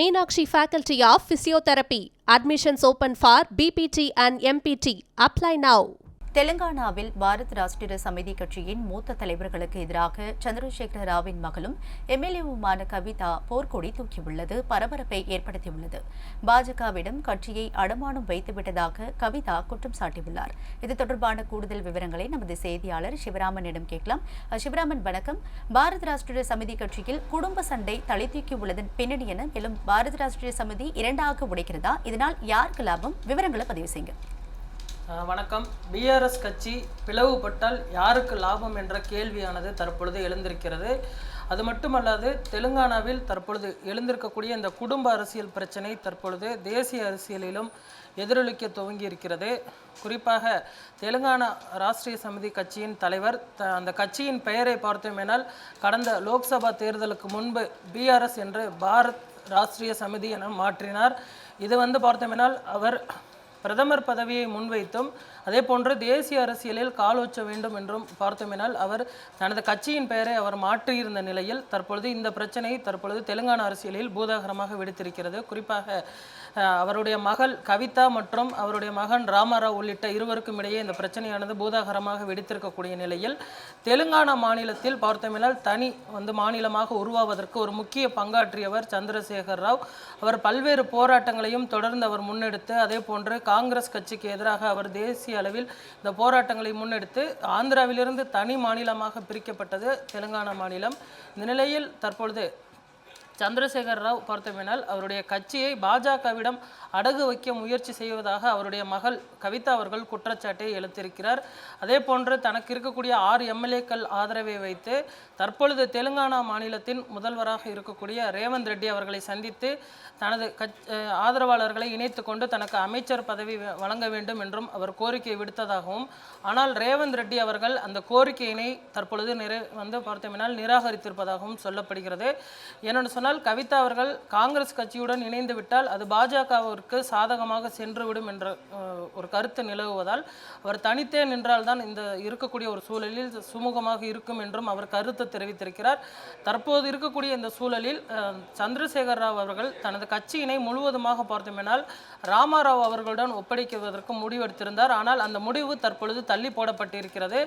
Meenakshi Faculty of Physiotherapy. Admissions open for BPT and MPT. Apply now. தெலுங்கானாவில் பாரத் ராஷ்டிர சமிதி கட்சியின் மூத்த தலைவர்களுக்கு எதிராக சந்திரசேகர ராவின் மகளும் எம்எல்ஏவுமான கவிதா போர்க்கொடி தூக்கியுள்ளது பரபரப்பை ஏற்படுத்தியுள்ளது. பாஜகவிடம் கட்சியை அடமானம் வைத்துவிட்டதாக கவிதா குற்றம் சாட்டியுள்ளார். இது தொடர்பான கூடுதல் விவரங்களை நமது செய்தியாளர் சிவராமனிடம் கேட்கலாம். சிவராமன் வணக்கம். பாரத் ராஷ்டிர சமிதி கட்சியில் குடும்ப சண்டை தலை தூக்கியுள்ளதன் பின்னணி என மேலும் பாரத் ராஷ்டிரிய சமிதி இரண்டாக உடைக்கிறதா? இதனால் யாருக்கு லாபம்? விவரங்களை பதிவு செய்யுங்க வணக்கம். பிஆர்எஸ் கட்சி பிளவுபட்டால் யாருக்கு லாபம் என்ற கேள்வியானது தற்பொழுது எழுந்திருக்கிறது. அது மட்டுமல்லாது தெலுங்கானாவில் தற்பொழுது எழுந்திருக்கக்கூடிய இந்த குடும்ப அரசியல் பிரச்சனை தற்பொழுது தேசிய அரசியலிலும் எதிரொலிக்க துவங்கி இருக்கிறது குறிப்பாக தெலுங்கானா ராஷ்டிரிய சமிதி கட்சியின் தலைவர் த- அந்த கட்சியின் பெயரை பார்த்தோமேனால் கடந்த லோக்சபா தேர்தலுக்கு முன்பு பிஆர்எஸ் என்று பாரத் ராஷ்டிரிய சமிதி என மாற்றினார். இது வந்து பார்த்தோமேனால் அவர் பிரதமர் பதவியை முன்வைத்தும் அதே போன்று தேசிய அரசியலில் காலோச்ச வேண்டும் என்றும் பார்த்தோமினால் அவர் தனது கட்சியின் பெயரை அவர் மாற்றியிருந்த நிலையில் தற்பொழுது இந்த பிரச்சனை தற்பொழுது தெலுங்கானா அரசியலில் பூதாகரமாக வெடித்திருக்கிறது. குறிப்பாக அவருடைய மகள் கவிதா மற்றும் அவருடைய மகன் ராமாராவ் உள்ளிட்ட இருவருக்கும் இடையே இந்த பிரச்சனையானது பூதாகரமாக வெடித்திருக்கக்கூடிய நிலையில் தெலுங்கானா மாநிலத்தில் பார்த்தோமெனால் தனி வந்து மாநிலமாக உருவாவதற்கு ஒரு முக்கிய பங்காற்றியவர் சந்திரசேகர் ராவ். அவர் பல்வேறு போராட்டங்களையும் தொடர்ந்து அவர் முன்னெடுத்து அதே போன்று காங்கிரஸ் கட்சிக்கு எதிராக அவர் தேசிய அளவில் இந்த போராட்டங்களை முன்னெடுத்து ஆந்திராவிலிருந்து தனி மாநிலமாக பிரிக்கப்பட்டது தெலுங்கானா மாநிலம். இந்த நிலையில் தற்பொழுது சந்திரசேகர் ராவ் பார்த்தோமேனால் அவருடைய கட்சியை பாஜகவிடம் அடகு வைக்க முயற்சி செய்வதாக அவருடைய மகள் கவிதா அவர்கள் குற்றச்சாட்டை எழுத்திருக்கிறார். அதே போன்று தனக்கு இருக்கக்கூடிய ஆறு எம்எல்ஏக்கள் ஆதரவை வைத்து தற்பொழுது தெலுங்கானா மாநிலத்தின் முதல்வராக இருக்கக்கூடிய ரேவந்த் ரெட்டி அவர்களை சந்தித்து தனது கட்ச் ஆதரவாளர்களை இணைத்து கொண்டு தனக்கு அமைச்சர் பதவி வ- வழங்க வேண்டும் என்றும் அவர் கோரிக்கை விடுத்ததாகவும் ஆனால் ரேவந்த் ரெட்டி அவர்கள் அந்த கோரிக்கையினை தற்பொழுது நிறை வந்து பார்த்தோமேனால் நிராகரித்திருப்பதாகவும் சொல்லப்படுகிறது. என்னென்னு சொன்னால் கவிதா அவர்கள் காங்கிரஸ் கட்சியுடன் இணைந்து விட்டால் அது பாஜகவிற்கு சாதகமாக சென்றுவிடும் என்ற ஒரு கருத்து நிலவுவதால் அவர் தனித்தே நின்றால்தான் இந்த இருக்கக்கூடிய ஒரு சூழலில் சுமூகமாக இருக்கும் என்றும் அவர் கருத்து தெரிவித்திருக்கிறார். தற்போது இருக்கக்கூடிய இந்த சூழலில் சந்திரசேகர் ராவ் அவர்கள் தனது கட்சியினை முழுவதுமாக பார்த்தோமெனால் ராமாராவ் அவர்களுடன் ஒப்படைக்குவதற்கு முடிவெடுத்திருந்தார். ஆனால் அந்த முடிவு தற்பொழுது தள்ளி போடப்பட்டிருக்கிறது.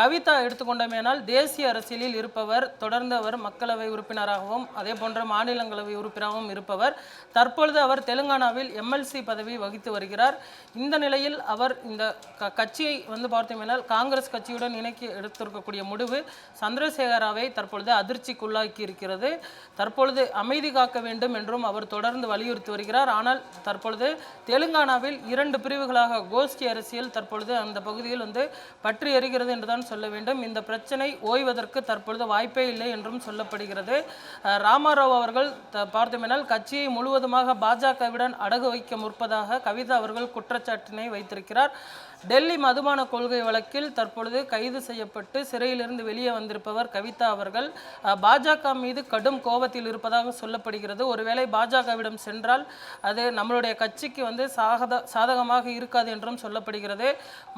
கவிதா எடுத்துக்கொண்டமேனால் தேசிய அரசியலில் இருப்பவர் தொடர்ந்து அவர் மக்களவை உறுப்பினராகவும் அதே போன்ற மாநிலங்களவை உறுப்பினராகவும் இருப்பவர். தற்பொழுது அவர் தெலுங்கானாவில் எம்எல்சி பதவி வகித்து வருகிறார். இந்த நிலையில் அவர் இந்த க- கட்சியை வந்து பார்த்தோம்னால் காங்கிரஸ் கட்சியுடன் இணைக்க எடுத்திருக்கக்கூடிய முடிவு சந்திரசேகராவை தற்பொழுது அதிர்ச்சிக்குள்ளாக்கி இருக்கிறது தற்பொழுது அமைதி காக்க வேண்டும் என்றும் அவர் தொடர்ந்து வலியுறுத்தி வருகிறார். ஆனால் தற்பொழுது தெலுங்கானாவில் இரண்டு பிரிவுகளாக கோஷ்டி அரசியல் தற்பொழுது அந்த பகுதியில் வந்து பற்றி எறிகிறது என்றுதான் சொல்ல வேண்டும். இந்த பிரச்சனை ஓய்வதற்கு தற்பொழுது வாய்ப்பே இல்லை என்றும் சொல்லப்படுகிறது. ராமாராவ் ராமாராவ் அவர்கள் த- பார்த்தோமெனால் கட்சியை முழுவதுமாக பாஜகவிடன் அடகு வைக்க முற்பதாக கவிதா அவர்கள் குற்றச்சாட்டினை வைத்திருக்கிறார். டெல்லி மதுபான கொள்கை வழக்கில் தற்பொழுது கைது செய்யப்பட்டு சிறையிலிருந்து வெளியே வந்திருப்பவர் கவிதா அவர்கள். பாஜக மீது கடும் கோபத்தில் இருப்பதாக சொல்லப்படுகிறது. ஒருவேளை பாஜகவிடம் சென்றால் அது நம்மளுடைய கட்சிக்கு வந்து சாகத சாதகமாக இருக்காது என்றும் சொல்லப்படுகிறது.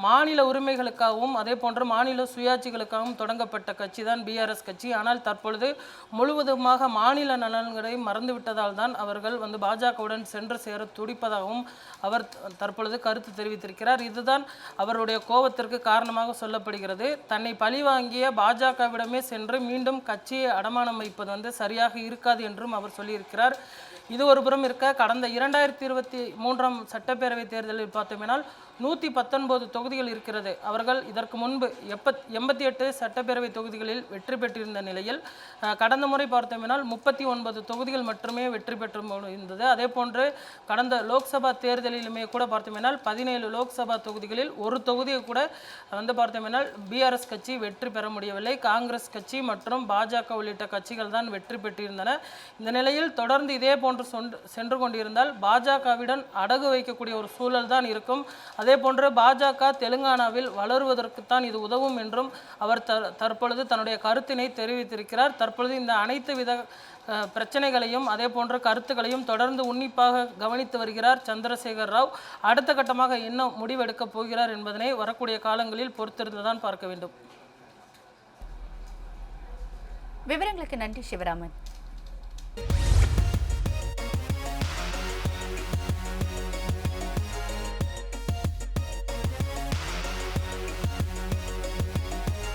மாநில உரிமைகளுக்காகவும் அதே போன்று மாநில சுயாட்சிகளுக்காகவும் தொடங்கப்பட்ட கட்சி தான் பிஆர்எஸ் கட்சி. ஆனால் தற்பொழுது முழுவதுமாக மாநில நலன்களை மறந்துவிட்டதால் தான் அவர்கள் வந்து பாஜகவுடன் சென்று சேர துடிப்பதாகவும் அவர் தற்பொழுது கருத்து தெரிவித்திருக்கிறார். இதுதான் அவருடைய கோபத்திற்கு காரணமாக சொல்லப்படுகிறது. தன்னை பழிவாங்கிய பாஜகவிடமே சென்று மீண்டும் கட்சியை அடமானம் வைப்பது வந்து சரியாக இருக்காது என்றும் அவர் சொல்லியிருக்கிறார். இது ஒரு புறம் இருக்க கடந்த இரண்டாயிரத்தி இருபத்தி மூன்றாம் சட்டப்பேரவை தேர்தலில் பார்த்தோமேனால் நூற்றி பத்தொன்பது தொகுதிகள் இருக்கிறது. அவர்கள் இதற்கு முன்பு எப்பத் எண்பத்தி எட்டு சட்டப்பேரவை தொகுதிகளில் வெற்றி பெற்றிருந்த நிலையில் கடந்த முறை பார்த்தோமேனால் முப்பத்தி ஒன்பது தொகுதிகள் மட்டுமே வெற்றி பெற்று இருந்தது அதே போன்று கடந்த லோக்சபா தேர்தலிலுமே கூட பார்த்தோமேனால் பதினேழு லோக்சபா தொகுதிகளில் ஒரு தொகுதியை கூட வந்து பார்த்தோமேனால் பிஆர்எஸ் கட்சி வெற்றி பெற முடியவில்லை. காங்கிரஸ் கட்சி மற்றும் பாஜக உள்ளிட்ட கட்சிகள் தான் வெற்றி பெற்றிருந்தன. இந்த நிலையில் தொடர்ந்து இதே போன்ற சொன்று சென்று கொண்டிருந்தால் பாஜகவிடம் அடகு வைக்கக்கூடிய ஒரு சூழல் தான் இருக்கும். அதே போன்று பாஜக தெலுங்கானாவில் வளருவதற்குத்தான் இது உதவும் என்றும் அவர் தற்பொழுது தன்னுடைய கருத்தினை தெரிவித்திருக்கிறார். தற்பொழுது இந்த அனைத்து வித பிரச்சனைகளையும் அதே போன்ற கருத்துக்களையும் தொடர்ந்து உன்னிப்பாக கவனித்து வருகிறார் சந்திரசேகர் ராவ். அடுத்த கட்டமாக என்ன முடிவெடுக்கப் போகிறார் என்பதனை வரக்கூடிய காலங்களில் பொறுத்திருந்துதான் பார்க்க வேண்டும். விவரங்களுக்கு நன்றி சிவராமன்.